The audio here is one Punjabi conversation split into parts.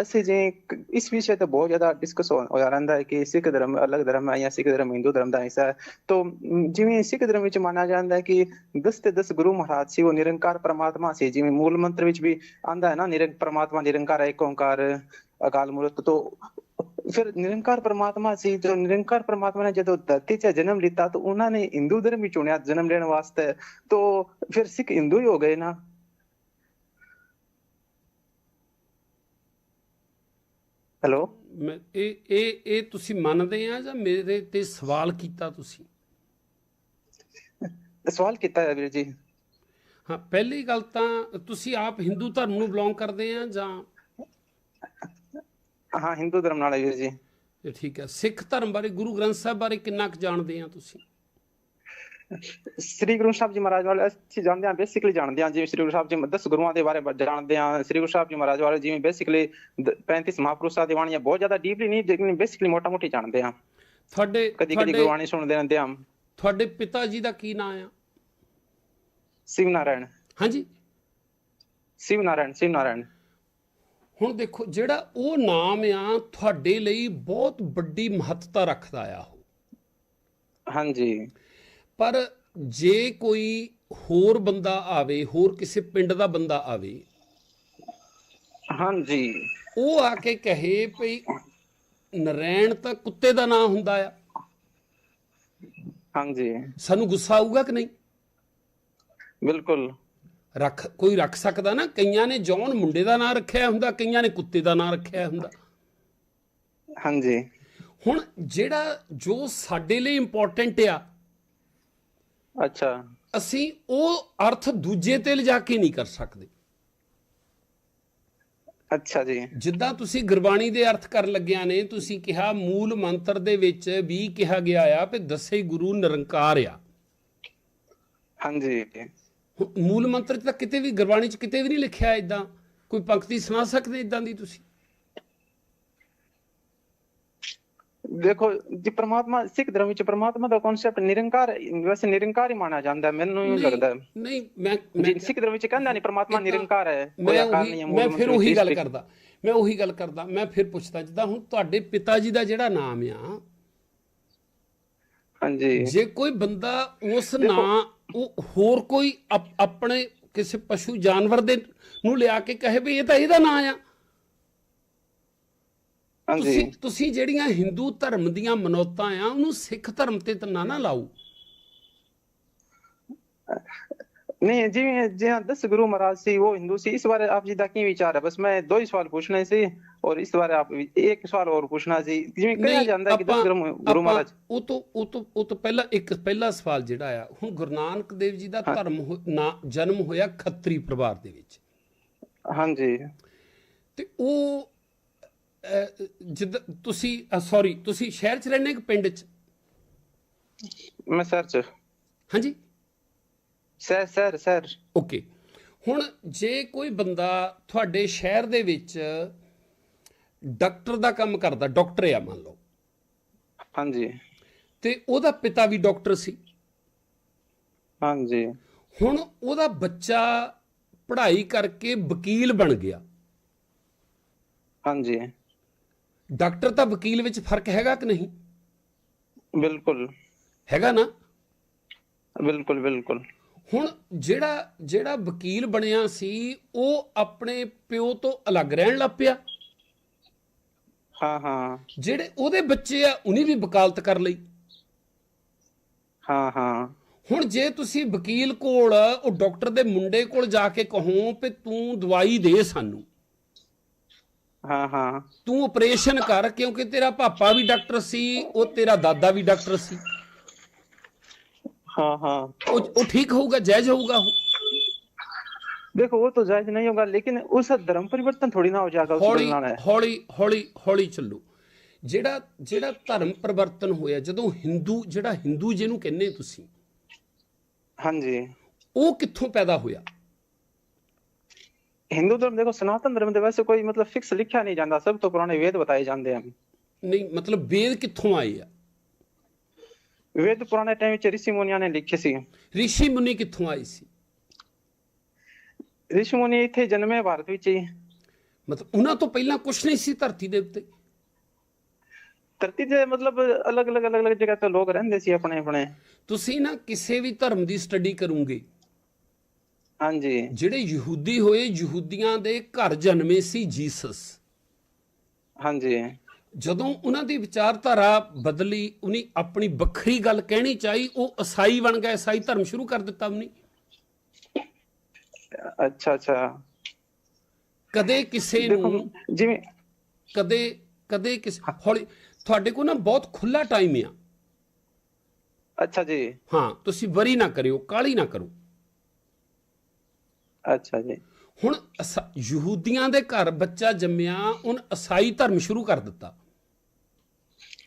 ਅਸੀਂ ਜੀ ਇਸ ਵਿਸ਼ੇ ਤੇ ਬਹੁਤ ਜ਼ਿਆਦਾ ਡਿਸਕਸ ਹੋਇਆ ਰਹਿੰਦਾ ਹੈ ਕਿ ਸਿੱਖ ਧਰਮ ਅਲੱਗ ਧਰਮ ਹੈ ਜਾਂ ਸਿੱਖ ਧਰਮ ਹਿੰਦੂ ਧਰਮ ਦਾ ਹਿੱਸਾ ਹੈ। ਤੋਂ ਜਿਵੇਂ ਸਿੱਖ ਧਰਮ ਵਿੱਚ ਮੰਨਿਆ ਜਾਂਦਾ ਹੈ ਕਿ 10 ਤੇ 10 ਗੁਰੂ ਮਹਾਰਾਜ ਸੀ, ਉਹ ਨਿਰੰਕਾਰ ਪ੍ਰਮਾਤਮਾ ਸੀ। ਜਿਵੇਂ ਮੂਲ ਮੰਤਰ ਵਿੱਚ ਵੀ ਆਂਦਾ ਹੈ ਨਾ ਨਿਰੰਕਾਰ ਪ੍ਰਮਾਤਮਾ ਨਿਰੰਕਾਰ ਹੈ ਓੰਕਾਰ, ਅਕਾਲ ਮੂਰਤ। ਤੋਂ ਫਿਰ ਨਿਰੰਕਾਰ ਪ੍ਰਮਾਤਮਾ ਸੀ ਜੋ ਨਿਰੰਕਾਰ ਪ੍ਰਮਾਤਮਾ ਨੇ ਜਦੋਂ ਧਰਤੀ 'ਚ ਜਨਮ ਲਿੱਤਾ, ਤਾਂ ਉਹਨਾਂ ਨੇ ਹਿੰਦੂ ਧਰਮ ਹੀ ਚੁਣਿਆ ਜਨਮ ਲੈਣ ਵਾਸਤੇ। ਤੋਂ ਫਿਰ ਸਿੱਖ ਹਿੰਦੂ ਹੀ ਹੋ ਗਏ ਨਾ। ਹੈਲੋ। ਇਹ ਇਹ ਇਹ ਤੁਸੀਂ ਮੰਨਦੇ ਆ ਜਾਂ ਮੇਰੇ ਤੇ ਸਵਾਲ ਕੀਤਾ ਤੁਸੀਂ? ਸਵਾਲ ਕੀਤਾ ਹੈ ਵੀਰ ਜੀ। ਹਾਂ ਪਹਿਲੀ ਗੱਲ ਤਾਂ ਤੁਸੀਂ ਆਪ ਹਿੰਦੂ ਧਰਮ ਨੂੰ ਬਿਲੋਂਗ ਕਰਦੇ ਆ ਜਾਂ? ਹਾਂ ਹਿੰਦੂ ਧਰਮ ਨਾਲ ਹੈ ਵੀਰ ਜੀ। ਇਹ ਠੀਕ ਹੈ। ਸਿੱਖ ਧਰਮ ਬਾਰੇ ਗੁਰੂ ਗ੍ਰੰਥ ਸਾਹਿਬ ਬਾਰੇ ਕਿੰਨਾ ਕੁ ਜਾਣਦੇ ਆ ਤੁਸੀਂ? ਸ੍ਰੀ ਗੁਰੂ ਸਾਹਿਬ ਜੀ ਮਹਾਰਾਜ ਵਾਲੇ ਅਸੀਂ ਜਾਣਦੇ ਹਾਂ ਬੇਸਿਕਲੀ ਜਾਣਦੇ ਹਾਂ ਜਿਵੇਂ ਸ੍ਰੀ ਗੁਰੂ ਸਾਹਿਬ ਜੀ 10 ਗੁਰੂਆਂ ਦੇ ਬਾਰੇ ਜਾਣਦੇ ਹਾਂ ਸ੍ਰੀ ਗੁਰੂ ਸਾਹਿਬ ਜੀ ਮਹਾਰਾਜ ਵਾਲੇ ਜਿਵੇਂ ਬੇਸਿਕਲੀ 35 ਮਹਾਂਪੁਰਸ਼ਾਂ ਦੀ ਬਾਣੀਆਂ ਬਹੁਤ ਜ਼ਿਆਦਾ ਡੀਪਲੀ ਨਹੀਂ ਲੇਕਿਨ ਬੇਸਿਕਲੀ ਮੋਟਾ ਮੋਟੀ ਜਾਣਦੇ ਹਾਂ। ਤੁਹਾਡੇ ਕਦੀ ਕਦੀ ਗੁਰਬਾਣੀ ਸੁਣਦੇ ਰਹਿੰਦੇ ਹਾਂ। ਤੁਹਾਡੇ ਪਿਤਾ ਜੀ ਦਾ ਕੀ ਨਾਮ ਆ? ਸ਼ਿਵ ਨਾਰਾਇਣ। ਹਾਂਜੀ। ਸ਼ਿਵ ਨਾਰਾਇਣ ਸ਼ਿਵ ਨਾਰਾਇਣ। ਹੁਣ ਦੇਖੋ ਜਿਹੜਾ ਉਹ ਨਾਮ ਆ ਤੁਹਾਡੇ ਲਈ ਬਹੁਤ ਵੱਡੀ ਮਹੱਤਤਾ ਰੱਖਦਾ ਆ ਉਹ। ਹਾਂਜੀ। ਪਰ ਜੇ ਕੋਈ ਹੋਰ ਬੰਦਾ ਆਵੇ ਹੋਰ ਕਿਸੇ ਪਿੰਡ ਦਾ ਬੰਦਾ ਆਵੇ ਹਾਂਜੀ। ਉਹ ਆ ਕੇ ਕਹੇ ਭਈ ਨਰੈਣ ਤਾਂ ਕੁੱਤੇ ਦਾ ਨਾਂ ਹੁੰਦਾ ਆ। ਹਾਂਜੀ। ਸਾਨੂੰ ਗੁੱਸਾ ਆਊਗਾ ਕਿ ਨਹੀਂ? ਬਿਲਕੁਲ। ਰੱਖ ਕੋਈ ਰੱਖ ਸਕਦਾ ਨਾ? ਕਈਆਂ ਨੇ ਜੌਨ ਮੁੰਡੇ ਦਾ ਨਾਂ ਰੱਖਿਆ ਹੁੰਦਾ ਕਈਆਂ ਨੇ ਕੁੱਤੇ ਦਾ ਨਾਂ ਰੱਖਿਆ ਹੁੰਦਾ। ਹਾਂਜੀ। ਹੁਣ ਜਿਹੜਾ ਜੋ ਸਾਡੇ ਲਈ ਇੰਪੋਰਟੈਂਟ ਆ ਅੱਛਾ। ਅਸੀਂ ਉਹ ਅਰਥ ਦੂਜੇ ਤੇ ਲਿਜਾ ਕੇ ਨਹੀਂ ਕਰ ਸਕਦੇ। ਅੱਛਾ ਜੀ। ਜਿੱਦਾਂ ਤੁਸੀਂ ਗੁਰਬਾਣੀ ਦੇ ਅਰਥ ਕਰਨ ਲੱਗਿਆ ਨੇ ਤੁਸੀਂ ਕਿਹਾ ਮੂਲ ਮੰਤਰ ਦੇ ਵਿੱਚ ਵੀ ਕਿਹਾ ਗਿਆ ਆ ਕਿ ਦਸੇ ਗੁਰੂ ਨਿਰੰਕਾਰ ਆ। ਹਾਂਜੀ। ਮੂਲ ਮੰਤਰ 'ਚ ਤਾਂ ਕਿਤੇ ਵੀ ਗੁਰਬਾਣੀ 'ਚ ਕਿਤੇ ਵੀ ਨਹੀਂ ਲਿਖਿਆ ਇਦਾਂ ਕੋਈ ਪੰਕਤੀ ਸੁਣਾ ਸਕਦੇ ਇਦਾਂ ਦੀ ਤੁਸੀਂ? ਦੇਖੋ ਜੀ ਪ੍ਰਮਾਤਮਾ ਸਿੱਖ ਧਰਮ ਵਿੱਚ ਪ੍ਰਮਾਤਮਾ ਦਾ ਕਨਸੈਪਟ ਨਿਰੰਕਾਰ ਵੈਸੇ ਨਿਰੰਕਾਰ ਹੀ ਮੰਨਿਆ ਜਾਂਦਾ ਮੈਨੂੰ ਹੀ ਲੱਗਦਾ। ਨਹੀਂ ਮੈਂ ਸਿੱਖ ਧਰਮ ਵਿੱਚ ਕਹਿੰਦਾ ਨਹੀਂ ਪ੍ਰਮਾਤਮਾ ਨਿਰੰਕਾਰ ਹੈ ਕੋਈ ਆਕਾਰ ਨਹੀਂ ਹੈ ਮੈਂ ਫਿਰ ਉਹੀ ਗੱਲ ਕਰਦਾ। ਮੈਂ ਉਹੀ ਗੱਲ ਕਰਦਾ ਮੈਂ ਫਿਰ ਪੁੱਛਦਾ ਜਿੱਦਾਂ ਹੁਣ ਤੁਹਾਡੇ ਪਿਤਾ ਜੀ ਦਾ ਜਿਹੜਾ ਨਾਮ ਆ ਹਾਂਜੀ। ਜੇ ਕੋਈ ਬੰਦਾ ਉਸ ਨਾਂ ਉਹ ਹੋਰ ਕੋਈ ਆਪਣੇ ਕਿਸੇ ਪਸ਼ੂ ਜਾਨਵਰ ਦੇ ਨੂੰ ਲਿਆ ਕੇ ਕਹੇ ਵੀ ਇਹ ਤਾਂ ਇਹਦਾ ਨਾਂ ਆ ਤੁਸੀਂ ਤੁਸੀਂ ਜਿਹੜੀਆਂ ਹਿੰਦੂ ਧਰਮ ਦੀਆਂ ਮਨੌਤਾਂ ਆ ਉਹਨੂੰ ਸਿੱਖ ਧਰਮ ਤੇ ਤਾਂ ਨਾ ਲਾਓ। ਨਹੀਂ ਜਿਵੇਂ ਜਿਹਾਂ ਦਸ ਗੁਰੂ ਮਹਾਰਾਜ ਸੀ ਉਹ ਹਿੰਦੂ ਸੀ ਇਸ ਬਾਰੇ ਆਪ ਜੀ ਦਾ ਕੀ ਵਿਚਾਰ ਹੈ? ਬਸ ਮੈਂ ਦੋ ਹੀ ਸਵਾਲ ਪੁੱਛਣੇ ਸੀ ਔਰ ਇਸ ਬਾਰੇ ਆਪ ਵੀ- ਇੱਕ ਸਵਾਲ ਹੋਰ ਪੁੱਛਣਾ ਸੀ। ਜਿਵੇਂ ਕਿਹਾ ਜਾਂਦਾ ਕਿ ਦਸ ਗੁਰੂ ਮਹਾਰਾਜ। ਉਹ ਤੋਂ ਉਹ ਤੋਂ ਉਹ ਤੋਂ ਪਹਿਲਾਂ ਇੱਕ ਪਹਿਲਾ ਸਵਾਲ ਜਿਹੜਾ ਆ ਹੁਣ ਗੁਰੂ ਨਾਨਕ ਦੇਵ ਜੀ ਦਾ ਧਰਮ ਨਾ ਜਨਮ ਹੋਇਆ ਖੱਤਰੀ ਪਰਿਵਾਰ ਦੇ ਵਿੱਚ। ਹਾਂਜੀ। ਤੇ ਉਹ ਜਿੱਦ ਤੁਸੀਂ ਸੌਰੀ ਤੁਸੀਂ ਸ਼ਹਿਰ 'ਚ ਰਹਿੰਦੇ ਕਿ ਪਿੰਡ 'ਚ? ਮੈਂ ਸਰ ਚ। ਹਾਂਜੀ? ਸਰ ਸਰ ਸਰ ਓਕੇ ਹੁਣ ਜੇ ਕੋਈ ਬੰਦਾ ਤੁਹਾਡੇ ਸ਼ਹਿਰ ਦੇ ਵਿੱਚ ਡਾਕਟਰ ਦਾ ਕੰਮ ਕਰਦਾ ਡਾਕਟਰ ਆ ਮੰਨ ਲਓ। ਹਾਂਜੀ। ਤੇ ਉਹਦਾ ਪਿਤਾ ਵੀ ਡਾਕਟਰ ਸੀ? ਹਾਂਜੀ। ਹੁਣ ਉਹਦਾ ਬੱਚਾ ਪੜ੍ਹਾਈ ਕਰਕੇ ਵਕੀਲ ਬਣ ਗਿਆ। ਹਾਂਜੀ। ਡਾਕਟਰ ਤਾਂ ਵਕੀਲ ਵਿੱਚ ਫ਼ਰਕ ਹੈਗਾ ਕਿ ਨਹੀਂ? ਬਿਲਕੁਲ। ਹੈਗਾ ਨਾ? ਬਿਲਕੁਲ ਬਿਲਕੁਲ। ਹੁਣ ਜਿਹੜਾ ਜਿਹੜਾ ਵਕੀਲ ਬਣਿਆ ਸੀ ਉਹ ਆਪਣੇ ਪਿਓ ਤੋਂ ਅਲੱਗ ਰਹਿਣ ਲੱਗ ਪਿਆ। ਹਾਂ ਹਾਂ। ਜਿਹੜੇ ਉਹਦੇ ਬੱਚੇ ਆ ਉਹਨੇ ਵੀ ਵਕਾਲਤ ਕਰ ਲਈ। ਹਾਂ ਹਾਂ। ਹੁਣ ਜੇ ਤੁਸੀਂ ਵਕੀਲ ਕੋਲ ਉਹ ਡਾਕਟਰ ਦੇ ਮੁੰਡੇ ਕੋਲ ਜਾ ਕੇ ਕਹੋ ਕਿ ਤੂੰ ਦਵਾਈ ਦੇ ਸਾਨੂੰ। ਹਾਂ ਹਾਂ ਤੂੰ ਆਪਰੇਸ਼ਨ ਕਰ ਕਿਉਂਕਿ ਤੇਰਾ ਪਾਪਾ ਵੀ ਡਾਕਟਰ ਸੀ ਉਹ ਤੇਰਾ ਦਾਦਾ ਵੀ ਡਾਕਟਰ ਸੀ हाँ हाँ ਉਹ ਉਹ ਠੀਕ ਹੋਊਗਾ ਜਾਇਜ਼ ਹੋਊਗਾ ਉਹ देखो वो तो जायज नहीं होगा लेकिन उस धर्म परिवर्तन थोड़ी ना हो जाएगा उस ਹੌਲੀ बदलाना है ਹੌਲੀ ਹੌਲੀ ਹੌਲੀ ਚੱਲੋ ਜਿਹੜਾ ਜਿਹੜਾ ਧਰਮ ਪਰਿਵਰਤਨ ਹੋਇਆ ਜਦੋਂ ਹਿੰਦੂ ਜਿਹੜਾ ਹਿੰਦੂ ਜਿਹਨੂੰ ਕਹਿੰਦੇ ਤੁਸੀਂ हाँ जी ਉਹ ਕਿੱਥੋਂ ਪੈਦਾ ਹੋਇਆ ਹਿੰਦੂ ਧਰਮ ਦੇਖੋ ਸਨਾਤਨ ਧਰਮ ਦੇ ਵੈਸੇ ਕੋਈ ਮਤਲਬ ਫਿਕਸ ਲਿਖਿਆ ਨਹੀਂ ਜਾਂਦਾ ਸਭ ਤੋਂ ਪੁਰਾਣੇ ਵੇਦ ਬਤਾਏ ਜਾਂਦੇ ਹਨ ਨਹੀਂ ਮਤਲਬ ਵੇਦ ਕਿੱਥੋਂ ਆਏ ਆ ਵੇਦ ਪੁਰਾਣੇ ਟਾਈਮ ਵਿੱਚ ઋષਿ ਮੁਨੀਆਂ ਨੇ ਲਿਖੇ ਸੀ ઋષਿ ਮੁਨੀ ਕਿੱਥੋਂ ਆਏ ਸੀ ઋષਿ ਮੁਨੀ ਇੱਥੇ ਜਨਮੇ ਭਾਰਤ ਵਿੱਚ ਹੀ ਮਤਲਬ ਉਹਨਾਂ ਤੋਂ ਪਹਿਲਾਂ ਕੁਝ ਨਹੀਂ ਸੀ ਧਰਤੀ ਦੇ ਉੱਤੇ ਧਰਤੀ ਦੇ ਮਤਲਬ ਅਲੱਗ-ਅਲੱਗ ਅਲੱਗ-ਅਲੱਗ ਜਗ੍ਹਾ ਤੇ ਲੋਕ ਰਹਿੰਦੇ ਸੀ ਆਪਣੇ ਆਪਣੇ ਤੁਸੀਂ ਨਾ ਕਿਸੇ ਵੀ ਧਰਮ ਦੀ ਸਟੱਡੀ ਕਰੋਗੇ ਹਾਂਜੀ। ਜਿਹੜੇ ਯਹੂਦੀ ਹੋਏ ਯਹੂਦੀਆਂ ਦੇ ਘਰ ਜਨਮੇ ਸੀ ਜੀਸਸ। ਹਾਂਜੀ। ਜਦੋਂ ਉਹਨਾਂ ਦੀ ਵਿਚਾਰਧਾਰਾ ਬਦਲੀ ਉਹਨੇ ਆਪਣੀ ਵੱਖਰੀ ਗੱਲ ਕਹਿਣੀ ਚਾਹੀ ਉਹ ਈਸਾਈ ਬਣ ਗਿਆ ਈਸਾਈ ਧਰਮ ਸ਼ੁਰੂ ਕਰ ਦਿੱਤਾ ਉਹਨੇ। ਅੱਛਾ ਅੱਛਾ। ਕਦੇ ਕਿਸੇ ਨੂੰ ਜਿਵੇਂ ਕਦੇ ਕਦੇ ਕਿਸ ਹੌਲੀ ਤੁਹਾਡੇ ਕੋਲ ਨਾ ਬਹੁਤ ਖੁੱਲਾ ਟਾਈਮ ਆ। ਅੱਛਾ ਜੀ। ਹਾਂ ਤੁਸੀਂ ਵਰੀ ਨਾ ਕਰਿਓ ਕਾਲੀ ਨਾ ਕਰੋ। ਅੱਛਾ ਜੀ। ਹੁਣ ਅਸਾ- ਯਹੂਦੀਆਂ ਦੇ ਘਰ ਬੱਚਾ ਜੰਮਿਆ ਉਹਨ ਈਸਾਈ ਧਰਮ ਸ਼ੁਰੂ ਕਰ ਦਿੱਤਾ।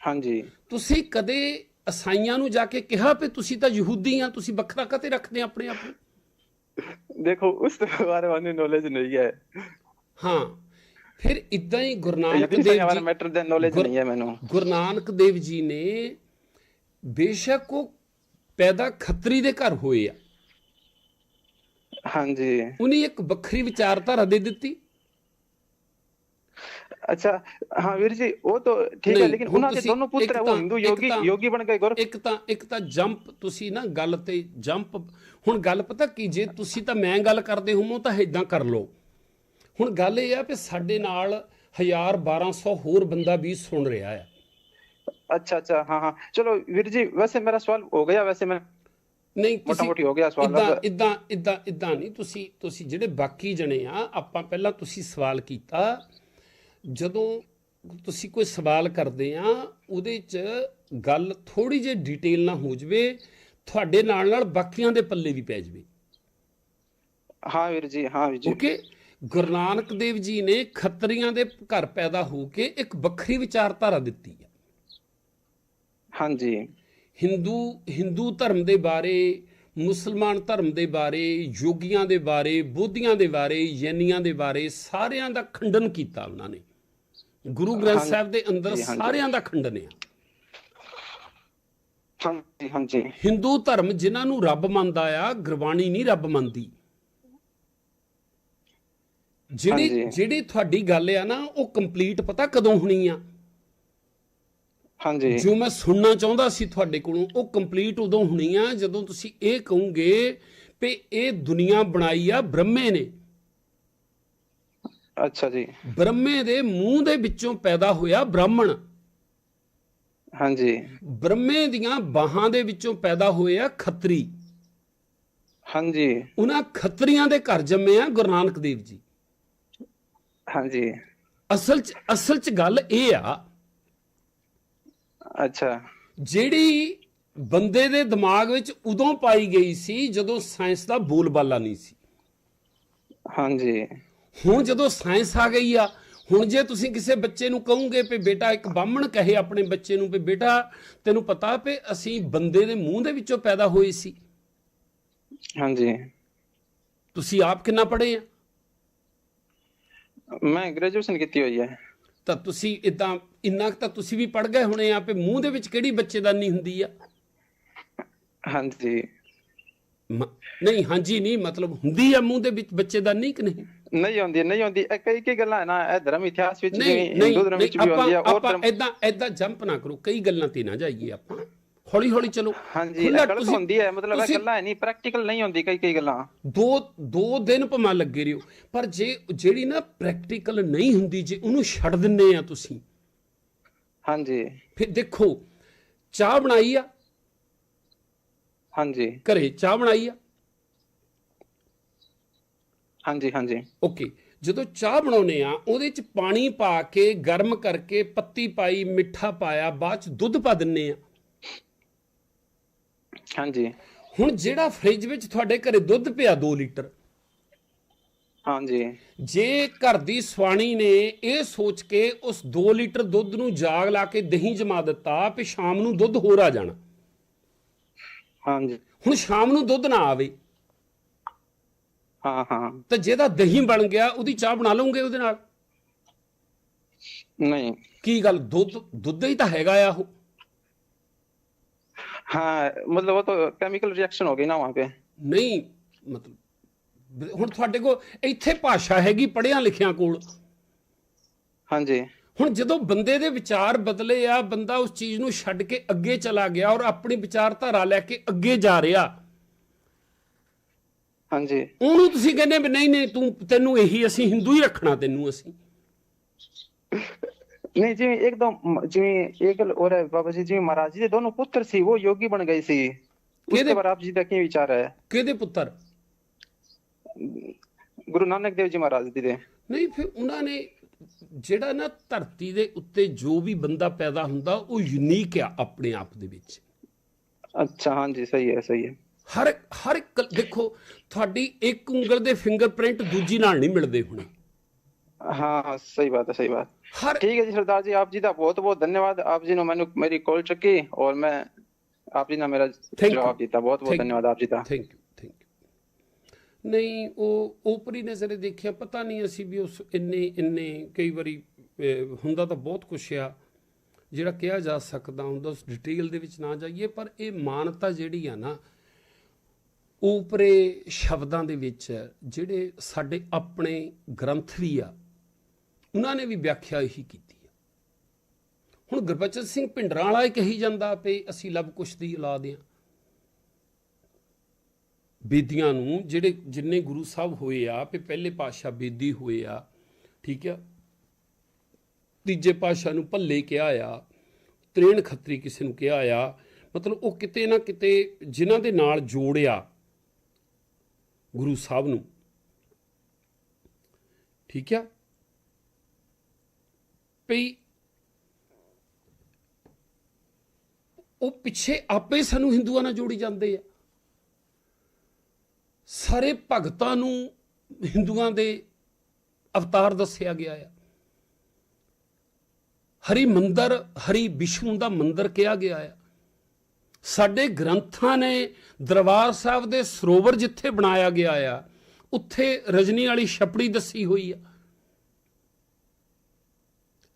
ਹਾਂਜੀ। ਤੁਸੀਂ ਕਦੇ ਈਸਾਈਆਂ ਨੂੰ ਜਾ ਕੇ ਕਿਹਾ ਵੀ ਤੁਸੀਂ ਤਾਂ ਯਹੂਦੀ ਆ ਤੁਸੀਂ ਵੱਖਰਾ ਕਤੇ ਰੱਖਦੇ ਆ ਆਪਣੇ ਆਪ ਨੂੰ? ਦੇਖੋ ਉਸ ਬਾਰੇ ਮੈਨੂੰ ਨੌਲੇਜ ਨਹੀਂ ਹੈ। ਹਾਂ ਫਿਰ ਇਦਾਂ ਹੀ ਗੁਰੂ ਨਾਨਕ ਯਹੂਦੀ ਦੇਵ ਜੀ ਮੈਟਰ ਦੇ ਨੌਲੇਜ ਨਹੀਂ ਹੈ ਮੈਨੂੰ। ਗੁਰੂ ਨਾਨਕ ਦੇਵ ਜੀ ਨੇ ਬੇਸ਼ੱਕ ਉਹ ਪੈਦਾ ਖੱਤਰੀ ਦੇ ਘਰ ਹੋਏ ਆ। ਹਾਂਜੀ। ਉਹਨੇ ਇੱਕ ਵੱਖਰੀ ਵਿਚਾਰਧਾਰਾ ਦੇ ਦਿੱਤੀ। ਅੱਛਾ ਹਾਂ ਵੀਰ ਜੀ ਉਹ ਤਾਂ ਠੀਕ ਹੈ ਲੇਕਿਨ ਉਹਨਾਂ ਦੇ ਦੋਨੋਂ ਪੁੱਤਰ ਹੈ ਉਹ ਹਿੰਦੂ ਯੋਗੀ ਯੋਗੀ ਬਣ ਗਏ ਗੁਰ ਇੱਕ ਤਾਂ ਇੱਕ ਤਾਂ ਜੰਪ ਤੁਸੀਂ ਨਾ ਗੱਲ ਤੇ ਜੰਪ ਹੁਣ ਗੱਲ ਪਤਾ ਕੀ ਜੇ ਤੁਸੀਂ ਤਾਂ ਮੈਂ ਗੱਲ ਕਰਦੇ ਹੋਮੋ ਤਾਂ ਇਦਾਂ ਕਰ ਲਓ। ਹੁਣ ਗੱਲ ਇਹ ਆ ਕਿ ਸਾਡੇ ਨਾਲ 1000 1200 ਹੋਰ ਬੰਦਾ ਵੀ ਸੁਣ ਰਿਹਾ ਆ ਅੱਛਾ ਅੱਛਾ ਹਾਂ ਹਾਂ। ਚਲੋ ਵੀਰ ਜੀ ਵੈਸੇ ਮੇਰਾ ਸਵਾਲ ਹੋ ਗਿਆ ਵੈਸੇ ਮੈਂ ਨਹੀਂ ਮੋਟਾ ਤੁਸੀਂ ਮੋਟੀ ਹੋ ਗਿਆ ਸਵਾਲ ਇਦਾਂ ਇਦਾਂ ਇਦਾਂ ਇਦਾਂ ਨਹੀਂ ਤੁਸੀਂ ਤੁਸੀਂ ਜਿਹੜੇ ਬਾਕੀ ਜਣੇ ਆ ਆਪਾਂ ਪਹਿਲਾਂ ਤੁਸੀਂ ਸਵਾਲ ਕੀਤਾ ਜਦੋਂ ਤੁਸੀਂ ਕੋਈ ਸਵਾਲ ਕਰਦੇ ਆ ਉਹਦੇ 'ਚ ਗੱਲ ਥੋੜੀ ਜਿਹੀ ਡਿਟੇਲ ਨਾਲ ਹੋ ਜਵੇ ਤੁਹਾਡੇ ਨਾਲ ਨਾਲ ਬਾਕੀਆਂ ਦੇ ਪੱਲੇ ਵੀ ਪੈ ਜਵੇ। ਹਾਂ ਵੀਰ ਜੀ ਹਾਂ ਵੀਰ ਜੀ। ਓਕੇ? ਗੁਰੂ ਨਾਨਕ ਦੇਵ ਜੀ ਨੇ ਖੱਤਰੀਆਂ ਦੇ ਘਰ ਪੈਦਾ ਹੋ ਕੇ ਇੱਕ ਵੱਖਰੀ ਵਿਚਾਰਧਾਰਾ ਦਿੱਤੀ ਹੈ ਹਾਂਜੀ। ਹਿੰਦੂ ਹਿੰਦੂ ਧਰਮ ਦੇ ਬਾਰੇ ਮੁਸਲਮਾਨ ਧਰਮ ਦੇ ਬਾਰੇ ਯੋਗੀਆਂ ਦੇ ਬਾਰੇ ਬੋਧੀਆਂ ਦੇ ਬਾਰੇ ਯੈਨੀਆਂ ਦੇ ਬਾਰੇ ਸਾਰਿਆਂ ਦਾ ਖੰਡਨ ਕੀਤਾ ਉਹਨਾਂ ਨੇ। ਗੁਰੂ ਗ੍ਰੰਥ ਸਾਹਿਬ ਦੇ ਅੰਦਰ। ਸਾਰਿਆਂ ਦਾ ਖੰਡਨ ਹੈ ਹਾਂਜੀ ਹਾਂਜੀ ਹਿੰਦੂ ਧਰਮ ਜਿਨ੍ਹਾਂ ਨੂੰ ਰੱਬ ਮੰਨਦਾ ਆ ਗੁਰਬਾਣੀ ਨਹੀਂ ਰੱਬ ਮੰਨਦੀ। ਜਿਹੜੀ। ਜਿਹੜੀ ਤੁਹਾਡੀ ਗੱਲ ਆ ਨਾ ਉਹ ਕੰਪਲੀਟ ਪਤਾ ਕਦੋਂ ਹੋਣੀ ਆ? ਹਾਂਜੀ। ਜੋ ਮੈਂ ਸੁਣਨਾ ਚਾਹੁੰਦਾ ਸੀ ਤੁਹਾਡੇ ਕੋਲੋਂ ਉਹ ਕੰਪਲੀਟ ਉਦੋਂ ਹੋਣੀ ਆ ਜਦੋਂ ਤੁਸੀਂ ਇਹ ਕਹੋਗੇ ਵੀ ਇਹ ਦੁਨੀਆ ਬਣਾਈ ਆ ਬ੍ਰਹਮੇ ਨੇ। ਅੱਛਾ ਜੀ। ਬ੍ਰਹਮੇ ਦੇ ਮੂੰਹ ਦੇ ਵਿੱਚੋਂ ਪੈਦਾ ਹੋਇਆ ਬ੍ਰਾਹਮਣ। ਹਾਂਜੀ। ਬ੍ਰਹਮੇ ਦੀਆਂ ਬਾਹਾਂ ਦੇ ਵਿੱਚੋਂ ਪੈਦਾ ਹੋਏ ਆ ਖੱਤਰੀ। ਹਾਂਜੀ। ਉਹਨਾਂ ਖੱਤਰੀਆਂ ਦੇ ਘਰ ਜੰਮੇ ਆ ਗੁਰੂ ਨਾਨਕ ਦੇਵ ਜੀ। ਹਾਂਜੀ। ਅਸਲ ਚ ਅਸਲ ਚ ਗੱਲ ਇਹ ਆ ਅੱਛਾ। ਜਿਹੜੀ ਬੰਦੇ ਦੇ ਦਿਮਾਗ ਵਿੱਚ ਉਦੋਂ ਪਾਈ ਗਈ ਸੀ ਜਦੋਂ ਸਾਇੰਸ ਦਾ ਬੋਲਬਾਲਾ ਨਹੀਂ ਸੀ। ਹਾਂਜੀ। ਹੁਣ ਜਦੋਂ ਸਾਇੰਸ ਆ ਗਈ ਆ ਹੁਣ ਜੇ ਤੁਸੀਂ ਕਿਸੇ ਬੱਚੇ ਨੂੰ ਕਹੋਗੇ ਵੀ ਬੇਟਾ ਇੱਕ ਬਾਹਮਣ ਕਹੇ ਆਪਣੇ ਬੱਚੇ ਨੂੰ ਵੀ ਬੇਟਾ ਤੈਨੂੰ ਪਤਾ ਵੀ ਅਸੀਂ ਬੰਦੇ ਦੇ ਮੂੰਹ ਦੇ ਵਿੱਚੋਂ ਪੈਦਾ ਹੋਏ ਸੀ। ਹਾਂਜੀ। ਤੁਸੀਂ ਆਪ ਕਿੰਨਾ ਪੜ੍ਹੇ ਆ? ਮੈਂ ਗ੍ਰੈਜੂਏਸ਼ਨ ਕੀਤੀ ਹੋਈ ਹੈ। ਤਾਂ ਤੁਸੀਂ ਇਦਾਂ ਇੰਨਾ ਤਾਂ ਤੁਸੀਂ ਵੀ ਪੜ੍ਹ ਗਏ ਹੋਣੇ ਆ ਵੀ ਮੂੰਹ ਦੇ ਵਿੱਚ ਕਿਹੜੀ ਬੱਚੇਦਾਨੀ ਹੁੰਦੀ ਆ? ਹਾਂਜੀ। ਨਹੀਂ ਹਾਂਜੀ ਨਹੀਂ ਮਤਲਬ ਹੁੰਦੀ ਆ ਮੂੰਹ ਦੇ ਵਿੱਚ ਬੱਚੇਦਾਨੀ ਕਿ ਨਹੀਂ? ਨਹੀਂ ਆਉਂਦੀ ਨਹੀਂ ਆਉਂਦੀ। ਇਹ ਕਈ ਕਈ ਗੱਲਾਂ ਹੈ ਨਾ ਇਹ ਧਰਮ ਇਤਿਹਾਸ ਵਿੱਚ ਨਹੀਂ ਹਿੰਦੂ ਧਰਮ ਵਿੱਚ ਵੀ ਆਉਂਦੀ ਹੈ ਔਰ ਆਪਾਂ ਧਰਮ ਇਦਾਂ ਇਦਾਂ ਜੰਪ ਨਾ ਕਰੋ ਕਈ ਗੱਲਾਂ ਤੇ ਨਾ ਜਾਈਏ ਆਪਾਂ। ਹੌਲੀ ਹੌਲੀ ਚਲੋ। ਹਾਂਜੀ ਤੁਸੀਂ- ਹੁੰਦੀ ਹੈ ਮਤਲਬ ਇਹ ਗੱਲਾਂ ਨਹੀਂ ਪ੍ਰੈਕਟੀਕਲ ਨਹੀਂ ਹੁੰਦੀ ਕਈ ਕਈ ਗੱਲਾਂ। ਦੋ ਦੋ ਦਿਨ ਭਮਾ ਲੱਗੇ ਰਿਓ। ਪਰ ਜੇ ਜਿਹੜੀ ਨਾ ਪ੍ਰੈਕਟੀਕਲ ਨਹੀਂ ਹੁੰਦੀ ਜੇ ਉਹਨੂੰ ਛੱਡ ਦਿੰਨੇ ਆ ਤੁਸੀਂ। ਹਾਂਜੀ। ਫਿਰ ਦੇਖੋ ਚਾਹ ਬਣਾਈ ਆ? ਹਾਂਜੀ। ਘਰੇ ਚਾਹ ਬਣਾਈ ਆ? ਹਾਂਜੀ ਹਾਂਜੀ। ਓਕੇ। ਜਦੋਂ ਚਾਹ ਬਣਾਉਨੇ ਆ ਉਹਦੇ ਚ ਪਾਣੀ ਪਾ ਕੇ ਗਰਮ ਕਰਕੇ ਪੱਤੀ ਪਾਈ ਮਿੱਠਾ ਪਾਇਆ ਬਾਅਦ ਚ ਦੁੱਧ ਪਾ ਦਿੰਨੇ ਆ। ਹਾਂਜੀ। ਹੁਣ ਜਿਹੜਾ ਫ੍ਰਿਜ ਵਿੱਚ ਤੁਹਾਡੇ ਘਰੇ ਦੁੱਧ ਪਿਆ 2 ਲੀਟਰ ਹਾਂਜੀ। ਜੇ ਘਰ ਦੀ ਸਵਾਣੀ ਨੇ ਇਹ ਸੋਚ ਕੇ ਉਸ 2 ਲੀਟਰ ਦੁੱਧ ਨੂੰ ਜਾਗ ਲਾ ਕੇ ਦਹੀਂ ਜਮਾ ਦਿੱਤਾ ਵੀ ਸ਼ਾਮ ਨੂੰ ਦੁੱਧ ਹੋਰ ਆ ਜਾਣਾ। ਹਾਂਜੀ। ਹੁਣ ਸ਼ਾਮ ਨੂੰ ਦੁੱਧ ਨਾ ਆਵੇ। ਹਾਂ ਹਾਂ। ਤਾਂ ਜਿਹਦਾ ਦਹੀਂ ਬਣ ਗਿਆ ਉਹਦੀ ਚਾਹ ਬਣਾ ਲਓਗੇ ਉਹਦੇ ਨਾਲ? ਨਹੀਂ। ਕੀ ਗੱਲ ਦੁੱਧ ਦੁੱਧ ਹੀ ਤਾਂ ਹੈਗਾ ਆ ਉਹ। हाँ मतलब वो तो केमिकल रिएक्शन हो गई ना वहां पे ਨਹੀਂ ਮਤਲਬ ਹੁਣ ਤੁਹਾਡੇ ਕੋਲ ਇੱਥੇ ਭਾਸ਼ਾ ਹੈਗੀ ਪੜ੍ਹਿਆ ਲਿਖਿਆ ਕੋਲ ਹਾਂਜੀ ਹੁਣ ਜਦੋਂ ਬੰਦੇ ਦੇ ਵਿਚਾਰ ਬਦਲੇ ਆ ਬੰਦਾ ਉਸ ਚੀਜ਼ ਨੂੰ ਛੱਡ ਕੇ ਅੱਗੇ ਚਲਾ ਗਿਆ ਔਰ ਆਪਣੀ ਵਿਚਾਰਧਾਰਾ ਲੈ ਕੇ ਅੱਗੇ ਜਾ ਰਿਹਾ ਹਾਂਜੀ ਉਹਨੂੰ ਤੁਸੀਂ ਕਹਿੰਦੇ ਵੀ ਨਹੀਂ ਨਹੀਂ ਤੂੰ ਤੈਨੂੰ ਇਹੀ ਅਸੀਂ ਹਿੰਦੂ ਹੀ ਰੱਖਣਾ ਤੈਨੂੰ ਅਸੀਂ ਨਹੀਂ ਜਿਵੇਂ ਇੱਕਦਮ ਜਿਵੇਂ ਇਹ ਗੱਲ ਹੋ ਬਾਬਾ ਜੀ ਜਿਵੇਂ ਮਹਾਰਾਜ ਜੀ ਦੇ ਦੋਨੋਂ ਪੁੱਤਰ ਸੀ ਉਹ ਯੋਗੀ ਬਣ ਗਏ ਸੀ। ਕਿਹਦੇ- ਬਾਰੇ ਆਪ ਜੀ ਦਾ ਕੀ ਵਿਚਾਰ ਹੈ? ਕਿਹਦੇ ਪੁੱਤਰ? ਗੁਰੂ ਨਾਨਕ ਦੇਵ ਜੀ ਮਹਾਰਾਜ ਜੀ ਦੇ। ਨਹੀਂ ਫਿਰ ਉਹਨਾਂ ਨੇ ਜਿਹੜਾ ਨਾ ਧਰਤੀ ਦੇ ਉੱਤੇ ਜੋ ਵੀ ਬੰਦਾ ਪੈਦਾ ਹੁੰਦਾ ਉਹ ਯੂਨੀਕ ਆ ਆਪਣੇ ਆਪ ਦੇ ਵਿੱਚ। ਅੱਛਾ ਹਾਂਜੀ ਸਹੀ ਹੈ ਸਹੀ ਹੈ। ਹਰ ਹਰ ਇੱਕ ਦੇਖੋ ਤੁਹਾਡੀ ਇੱਕ ਉਂਗਲ ਦੇ ਫਿੰਗਰਪ੍ਰਿੰਟ ਦੂਜੀ ਨਾਲ ਨਹੀਂ ਮਿਲਦੇ ਹੁਣ। ਹਾਂ ਸਹੀ ਬਾਤ ਹੈ ਸਹੀ ਬਾਤ। ਹਰ ਠੀਕ ਹੈ ਜੀ ਸਰਦਾਰ ਜੀ ਆਪ ਜੀ ਦਾ ਬਹੁਤ ਬਹੁਤ ਧੰਨਵਾਦ। ਆਪ ਜੀ ਨੇ ਮੈਨੂੰ ਮੇਰੀ ਕਾਲ ਚੱਕੀ ਔਰ ਮੈਂ ਆਪ ਜੀ ਨੇ ਮੇਰਾ. ਜਵਾਬ ਦਿੱਤਾ ਬਹੁਤ ਬਹੁਤ. ਧੰਨਵਾਦ ਆਪ ਜੀ ਦਾ। ਥੈਂਕ ਯੂ ਥੈਂਕ ਯੂ ਨਹੀਂ ਉਹ ਓਪਰੀ ਨਜ਼ਰੇ ਦੇਖਿਆ ਪਤਾ ਨਹੀਂ ਅਸੀਂ ਵੀ ਉਸ ਇੰਨੇ ਇੰਨੇ ਕਈ ਵਾਰੀ ਹੁੰਦਾ ਤਾਂ ਬਹੁਤ ਕੁਛ ਆ ਜਿਹੜਾ ਕਿਹਾ ਜਾ ਸਕਦਾ ਹੁੰਦਾ ਉਸ ਡਿਟੇਲ ਦੇ ਵਿੱਚ ਨਾ ਜਾਈਏ ਪਰ ਇਹ ਮਾਨਤਾ ਜਿਹੜੀ ਆ ਨਾ ਉਪਰੇ ਸ਼ਬਦਾਂ ਦੇ ਵਿੱਚ ਜਿਹੜੇ ਸਾਡੇ ਆਪਣੇ ਗ੍ਰੰਥ ਵੀ ਆ ਉਹਨਾਂ ਨੇ ਵੀ ਵਿਆਖਿਆ ਇਹੀ ਕੀਤੀ ਆ। ਹੁਣ ਗੁਰਬਚਨ ਸਿੰਘ ਭਿੰਡਰਾਂ ਵਾਲਾ ਇਹ ਕਹੀ ਜਾਂਦਾ ਵੀ ਅਸੀਂ ਲਵ ਕੁਸ਼ ਦੀ ਔਲਾਦ ਆ। ਬੇਦੀਆਂ ਨੂੰ ਜਿਹੜੇ ਜਿੰਨੇ ਗੁਰੂ ਸਾਹਿਬ ਹੋਏ ਆ, ਵੀ ਪਹਿਲੇ ਪਾਤਸ਼ਾਹ ਬੇਦੀ ਹੋਏ ਆ, ਠੀਕ ਆ, ਤੀਜੇ ਪਾਤਸ਼ਾਹ ਨੂੰ ਭੱਲੇ ਕਿਹਾ ਆ, ਤ੍ਰੇਣ ਖੱਤਰੀ ਕਿਸੇ ਨੂੰ ਕਿਹਾ ਆ, ਮਤਲਬ ਉਹ ਕਿਤੇ ਨਾ ਕਿਤੇ ਜਿਨ੍ਹਾਂ ਦੇ ਨਾਲ ਜੋੜਿਆ ਗੁਰੂ ਸਾਹਿਬ ਨੂੰ। ਠੀਕ ਆ ਪਈ ਉਹ ਪਿੱਛੇ ਆਪੇ ਸਾਨੂੰ ਹਿੰਦੂਆਂ ਨਾਲ ਜੋੜੀ ਜਾਂਦੇ ਆ। ਸਾਰੇ ਭਗਤਾਂ ਨੂੰ ਹਿੰਦੂਆਂ ਦੇ ਅਵਤਾਰ ਦੱਸਿਆ ਗਿਆ ਆ। ਹਰੀ ਮੰਦਰ, ਹਰੀ ਵਿਸ਼ਨੂੰ ਦਾ ਮੰਦਰ ਕਿਹਾ ਗਿਆ ਆ। ਸਾਡੇ ਗ੍ਰੰਥਾਂ ਨੇ ਦਰਬਾਰ ਸਾਹਿਬ ਦੇ ਸਰੋਵਰ ਜਿੱਥੇ ਬਣਾਇਆ ਗਿਆ ਆ, ਉੱਥੇ ਰਜਨੀ ਵਾਲੀ ਛਪੜੀ ਦੱਸੀ ਹੋਈ ਆ।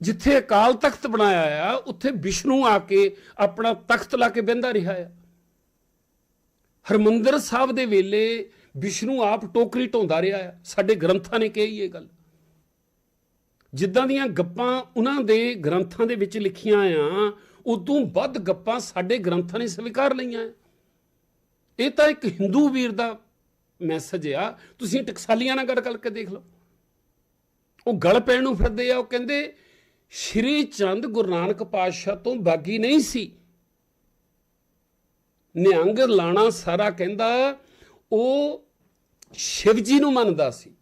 ਜਿੱਥੇ ਅਕਾਲ ਤਖਤ ਬਣਾਇਆ ਆ ਉੱਥੇ ਵਿਸ਼ਨੂੰ ਆ ਕੇ ਆਪਣਾ ਤਖਤ ਲਾ ਕੇ ਬਹਿੰਦਾ ਰਿਹਾ ਆ। ਹਰਮੰਦਰ ਸਾਹਿਬ ਦੇ ਵੇਲੇ ਵਿਸ਼ਨੂੰ ਆਪ ਟੋਕਰੀ ਢੋਂਦਾ ਰਿਹਾ ਆ। ਸਾਡੇ ਗ੍ਰੰਥਾਂ ਨੇ ਕਹੀ ਇਹ ਗੱਲ। ਜਿੱਦਾਂ ਦੀਆਂ ਗੱਪਾਂ ਉਹਨਾਂ ਦੇ ਗ੍ਰੰਥਾਂ ਦੇ ਵਿੱਚ ਲਿਖੀਆਂ ਆ, ਉਦੋਂ ਵੱਧ ਗੱਪਾਂ ਸਾਡੇ ਗ੍ਰੰਥਾਂ ਨੇ ਸਵੀਕਾਰ ਲਈਆਂ ਇਹ ਤਾਂ ਇੱਕ ਹਿੰਦੂ ਵੀਰ ਦਾ ਮੈਸੇਜ ਆ। ਤੁਸੀਂ ਟਕਸਾਲੀਆਂ ਨਾਲ ਗੱਲ ਕਰਕੇ ਦੇਖ ਲਓ। ਉਹ ਗਲ ਪੈਣ ਨੂੰ ਫਿਰਦੇ ਆ, ਉਹ ਕਹਿੰਦੇ ਸ਼੍ਰੀ ਚੰਦ ਗੁਰੂ ਨਾਨਕ ਪਾਤਸ਼ਾਹ ਤੋਂ ਬਾਗੀ ਨਹੀਂ ਸੀ। ਨਿਹੰਗ ਲਾਣਾ ਸਾਰਾ ਕਹਿੰਦਾ, ਉਹ ਸ਼ਿਵ ਜੀ ਨੂੰ ਮੰਨਦਾ ਸੀ।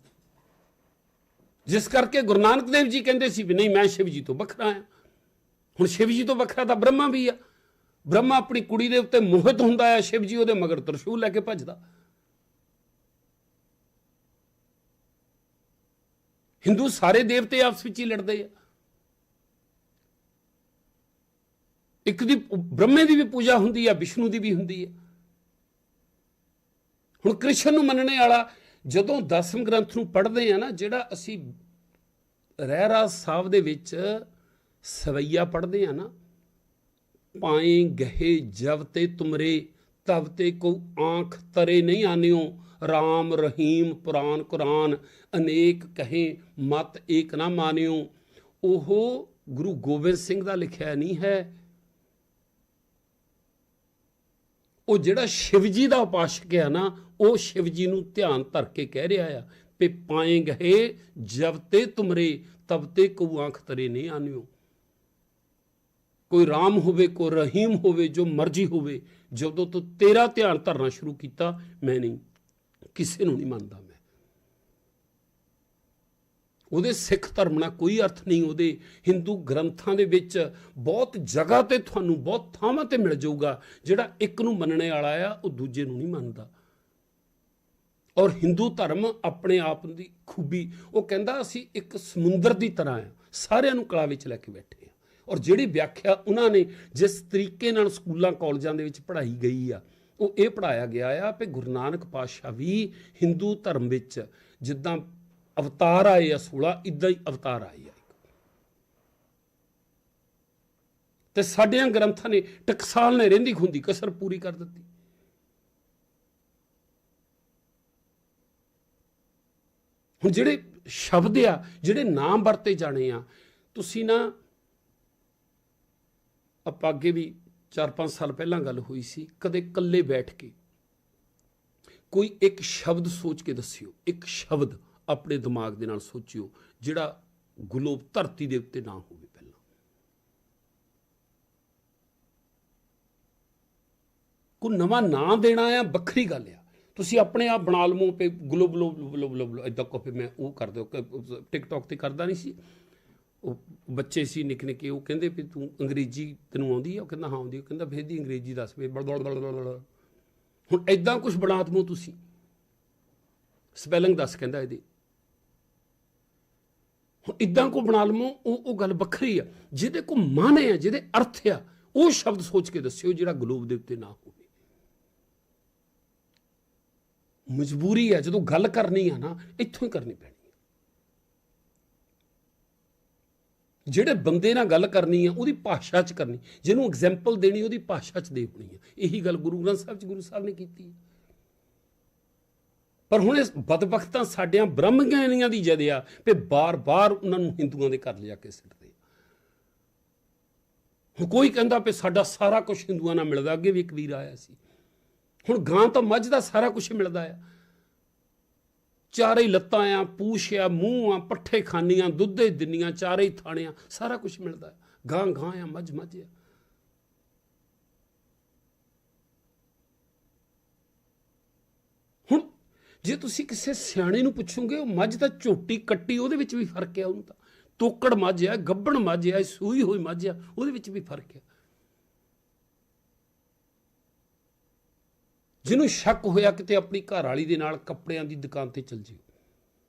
ਜਿਸ ਕਰਕੇ ਗੁਰੂ ਨਾਨਕ ਦੇਵ ਜੀ ਕਹਿੰਦੇ ਸੀ ਵੀ ਨਹੀਂ, ਮੈਂ ਸ਼ਿਵ ਜੀ ਤੋਂ ਵੱਖਰਾ ਹਾਂ। ਹੁਣ ਸ਼ਿਵ ਜੀ ਤੋਂ ਵੱਖਰਾ ਤਾਂ ਬ੍ਰਹਮਾ ਵੀ ਆ। ਬ੍ਰਹਮਾ ਆਪਣੀ ਕੁੜੀ ਦੇ ਉੱਤੇ ਮੋਹਿਤ ਹੁੰਦਾ ਆ ਸ਼ਿਵ ਜੀ ਉਹਦੇ ਮਗਰ ਤਰਸ਼ੂਲ ਲੈ ਕੇ ਭੱਜਦਾ। ਹਿੰਦੂ ਸਾਰੇ ਦੇਵਤੇ ਆਪਸ ਵਿੱਚ ਹੀ ਲੜਦੇ ਆ। ਇੱਕ ਦੀ ਬ੍ਰਹਮੇ ਦੀ ਵੀ ਪੂਜਾ ਹੁੰਦੀ ਆ, ਵਿਸ਼ਨੂੰ ਦੀ ਵੀ ਹੁੰਦੀ ਆ। ਹੁਣ ਕ੍ਰਿਸ਼ਨ ਨੂੰ ਮੰਨਣੇ ਵਾਲਾ ਜਦੋਂ ਦਸਮ ਗ੍ਰੰਥ ਨੂੰ ਪੜ੍ਹਦੇ ਆ ਨਾ, ਜਿਹੜਾ ਅਸੀਂ ਰਹਿਰਾਸ ਸਾਹਿਬ ਦੇ ਵਿੱਚ ਸਵਈਆ ਪੜ੍ਹਦੇ ਆ ਨਾ ਪਾਏ ਗਹੇ ਜਬ ਤੇ ਤੁਮਰੇ ਤਬ ਤੇ ਕੋ ਆਂਖ ਤਰੇ ਨਹੀਂ ਆਨਿਓ RAM ਰਹੀਮ ਪੁਰਾਨ ਕੁਰਾਨ, ਅਨੇਕ ਕਹੇ ਮਤ ਏਕ ਨਾ ਮਾਨਿਓ। ਉਹ ਗੁਰੂ ਗੋਬਿੰਦ ਸਿੰਘ ਦਾ ਲਿਖਿਆ ਨਹੀਂ ਹੈ। ਉਹ ਜਿਹੜਾ ਸ਼ਿਵ ਜੀ ਦਾ ਉਪਾਸ਼ਕ ਹੈ ਨਾ, ਉਹ ਸ਼ਿਵ ਜੀ ਨੂੰ ਧਿਆਨ ਧਰ ਕੇ ਕਹਿ ਰਿਹਾ ਆ ਪੇ ਪਾਏ ਗਏ ਜਬ ਤੇ ਤੁਮਰੇ, ਤਬ ਤੇ ਕੋ ਆਂਖ ਤਰੇ ਨਹੀਂ ਆਨਿਓ। ਕੋਈ ਰਾਮ ਹੋਵੇ, ਕੋਈ ਰਹੀਮ ਹੋਵੇ, ਜੋ ਮਰਜ਼ੀ ਹੋਵੇ, ਜਦੋਂ ਤੋਂ ਤੇਰਾ ਧਿਆਨ ਧਰਨਾ ਸ਼ੁਰੂ ਕੀਤਾ, ਮੈਂ ਨਹੀਂ, ਕਿਸੇ ਨੂੰ ਨਹੀਂ ਮੰਨਦਾ ਮੈਂ। ਉਹਦੇ ਸਿੱਖ ਧਰਮ ਨਾਲ ਕੋਈ ਅਰਥ ਨਹੀਂ, ਉਹਦੇ ਹਿੰਦੂ ਗ੍ਰੰਥਾਂ ਦੇ ਵਿੱਚ ਬਹੁਤ ਜਗ੍ਹਾ ਤੇ ਤੁਹਾਨੂੰ ਬਹੁਤ ਥਾਵਾਂ ਤੇ ਮਿਲ ਜਾਊਗਾ, ਜਿਹੜਾ ਇੱਕ ਨੂੰ ਮੰਨਣੇ ਵਾਲਾ ਆ, ਉਹ ਦੂਜੇ ਨੂੰ ਨਹੀਂ ਮੰਨਦਾ। ਔਰ ਹਿੰਦੂ ਧਰਮ ਆਪਣੇ ਆਪ ਦੀ ਖੂਬੀ, ਉਹ ਕਹਿੰਦਾ ਅਸੀਂ ਇੱਕ ਸਮੁੰਦਰ ਦੀ ਤਰ੍ਹਾਂ ਆ, ਸਾਰਿਆਂ ਨੂੰ ਕਲਾ ਵਿੱਚ ਲੈ ਕੇ ਬੈਠੇ ਆ। ਔਰ ਜਿਹੜੀ ਵਿਆਖਿਆ ਉਹਨਾਂ ਨੇ ਜਿਸ ਤਰੀਕੇ ਨਾਲ ਸਕੂਲਾਂ, ਕਾਲਜਾਂ ਦੇ ਵਿੱਚ ਪੜ੍ਹਾਈ ਗਈ ਆ, ਉਹ ਇਹ ਪੜਾਇਆ ਗਿਆ ਆ ਕਿ ਗੁਰੂ ਨਾਨਕ ਪਾਤਸ਼ਾਹ ਵੀ ਹਿੰਦੂ ਧਰਮ ਵਿੱਚ ਜਿੱਦਾਂ ਅਵਤਾਰ ਆਏ ਆ 16 ਇਦਾਂ ਹੀ ਅਵਤਾਰ ਆਏ ਆ ਤੇ ਸਾਡਿਆਂ ਗ੍ਰੰਥਾਂ ਨੇ ਟਕਸਾਲ ਨੇ ਰਹਿੰਦੀ ਖੁੰਦੀ ਕਸਰ ਪੂਰੀ ਕਰ ਦਿੱਤੀ। ਹੁਣ ਜਿਹੜੇ ਸ਼ਬਦ ਆ, ਜਿਹੜੇ ਨਾਮ ਵਰਤੇ ਜਾਣੇ ਆ, ਤੁਸੀਂ ਨਾ ਆਪਾਂ ਅੱਗੇ ਵੀ 4-5 ਸਾਲ ਪਹਿਲਾਂ ਗੱਲ ਹੋਈ ਸੀ, ਕਦੇ ਇਕੱਲੇ ਬੈਠ ਕੇ ਕੋਈ ਇੱਕ ਸ਼ਬਦ ਸੋਚ ਕੇ ਦੱਸਿਓ, ਇੱਕ ਸ਼ਬਦ ਆਪਣੇ ਦਿਮਾਗ ਦੇ ਨਾਲ ਸੋਚਿਓ, ਜਿਹੜਾ ਗਲੋਬ ਧਰਤੀ ਦੇ ਉੱਤੇ ਨਾ ਹੋਵੇ ਪਹਿਲਾਂ। ਕੋਈ ਨਵਾਂ ਨਾਂ ਦੇਣਾ ਆ, ਵੱਖਰੀ ਗੱਲ ਆ। ਤੁਸੀਂ ਆਪਣੇ ਆਪ ਬਣਾ ਲਵੋ ਪੇ ਗਲੋਬ ਗਲੋਬ ਗਲੋਬ ਗਲੋਬ ਇਦਾਂ ਕਾਪੀ ਮੈਂ ਉਹ ਕਰ ਦਿਓ। ਟਿਕਟੌਕ ਤੇ ਕਰਦਾ ਨਹੀਂ ਸੀ। ਉਹ ਬੱਚੇ ਸੀ, ਨਿੱਕੇ ਨਿੱਕੇ, ਉਹ ਕਹਿੰਦੇ ਵੀ ਤੂੰ ਅੰਗਰੇਜ਼ੀ ਤੈਨੂੰ ਆਉਂਦੀ ਆ? ਉਹ ਕਹਿੰਦਾ, ਹਾਂ, ਆਉਂਦੀ ਉਹ ਕਹਿੰਦਾ, ਫਿਰ ਦੀ ਅੰਗਰੇਜ਼ੀ ਦੱਸ ਵੀ ਬੜ ਬੜ ਬੜ ਬੜ ਬੜ। ਹੁਣ ਐਦਾਂ ਕੁਝ ਬਣਾ ਦਮੋ ਤੁਸੀਂ। ਸਪੈਲਿੰਗ ਦੱਸ ਕਹਿੰਦਾ ਇਹਦੀ। ਹੁਣ ਇਦਾਂ ਕੋ ਬਣਾ ਲਵੋ, ਉਹ ਉਹ ਗੱਲ ਵੱਖਰੀ ਆ। ਜਿਹਦੇ ਕੋ ਮਾਨੇ ਆ, ਜਿਹਦੇ ਅਰਥ ਆ, ਉਹ ਸ਼ਬਦ ਸੋਚ ਕੇ ਦੱਸਿਓ ਜਿਹੜਾ ਗਲੋਬ ਦੇ ਉੱਤੇ ਨਾ ਹੋਵੇ। ਮਜਬੂਰੀ ਆ, ਜਦੋਂ ਗੱਲ ਕਰਨੀ ਆ ਨਾ, ਇੱਥੋਂ ਹੀ ਕਰਨੀ ਪੈਣੀ ਜਿਹੜੇ ਬੰਦੇ ਨਾਲ ਗੱਲ ਕਰਨੀ ਆ, ਉਹਦੀ ਭਾਸ਼ਾ 'ਚ ਕਰਨੀ, ਜਿਹਨੂੰ ਐਗਜੈਂਪਲ ਦੇਣੀ, ਉਹਦੀ ਭਾਸ਼ਾ 'ਚ ਦੇ ਹੋਣੀ ਆ। ਇਹੀ ਗੱਲ ਗੁਰੂ ਗ੍ਰੰਥ ਸਾਹਿਬ 'ਚ ਗੁਰੂ ਸਾਹਿਬ ਨੇ ਕੀਤੀ ਹੈ ਪਰ ਹੁਣ ਇਸ ਬਦਬਖਤਾਂ ਸਾਡਿਆਂ ਬ੍ਰਹਮ ਗਿਆਨੀਆਂ ਦੀ ਜਦ ਆ ਵੀ ਬਾਰ-ਬਾਰ ਉਹਨਾਂ ਨੂੰ ਹਿੰਦੂਆਂ ਦੇ ਘਰ ਲਿਆ ਕੇ ਸਿੱਟਦੇ ਹੁਣ ਕੋਈ ਕਹਿੰਦਾ ਵੀ ਸਾਡਾ ਸਾਰਾ ਕੁਝ ਹਿੰਦੂਆਂ ਨਾਲ ਮਿਲਦਾ, ਅੱਗੇ ਵੀ ਇੱਕ ਵੀਰ ਆਇਆ ਸੀ। ਹੁਣ ਗਾਂ ਤਾਂ ਮੱਝ ਦਾ ਸਾਰਾ ਕੁਝ ਮਿਲਦਾ ਆ। ਚਾਰੇ ਲੱਤਾਂ ਆ, ਪੂਛ ਆ, ਮੂੰਹ ਆ, ਪੱਠੇ ਖਾਨੀਆਂ, ਦੁੱਧੇ ਦਿੰਨੀਆਂ, ਚਾਰੇ ਹੀ ਥਾਣਿਆਂ, ਸਾਰਾ ਕੁਝ ਮਿਲਦਾ ਹੈ ਗਾਂ ਗਾਂ ਆ ਮੱਝ ਮੱਝ ਆ ਹੁਣ ਜੇ ਤੁਸੀਂ ਕਿਸੇ ਸਿਆਣੇ ਨੂੰ ਪੁੱਛੋਗੇ, ਉਹ ਮੱਝ ਤਾਂ ਝੋਟੀ ਕੱਟੀ, ਉਹਦੇ ਵਿੱਚ ਵੀ ਫ਼ਰਕ ਆ ਉਹਨੂੰ ਤਾਂ। ਤੋਕੜ ਮੱਝ ਆ, ਗੱਬਣ ਮੱਝ ਆ, ਸੂਈ ਹੋਈ ਮੱਝ ਆ, ਉਹਦੇ ਵਿੱਚ ਵੀ ਫ਼ਰਕ ਆ। ਜਿਹਨੂੰ ਸ਼ੱਕ ਹੋਇਆ ਕਿਤੇ ਆਪਣੀ ਘਰ ਵਾਲੀ ਦੇ ਨਾਲ ਕੱਪੜਿਆਂ ਦੀ ਦੁਕਾਨ ਤੇ ਚਲ ਜਿਓ।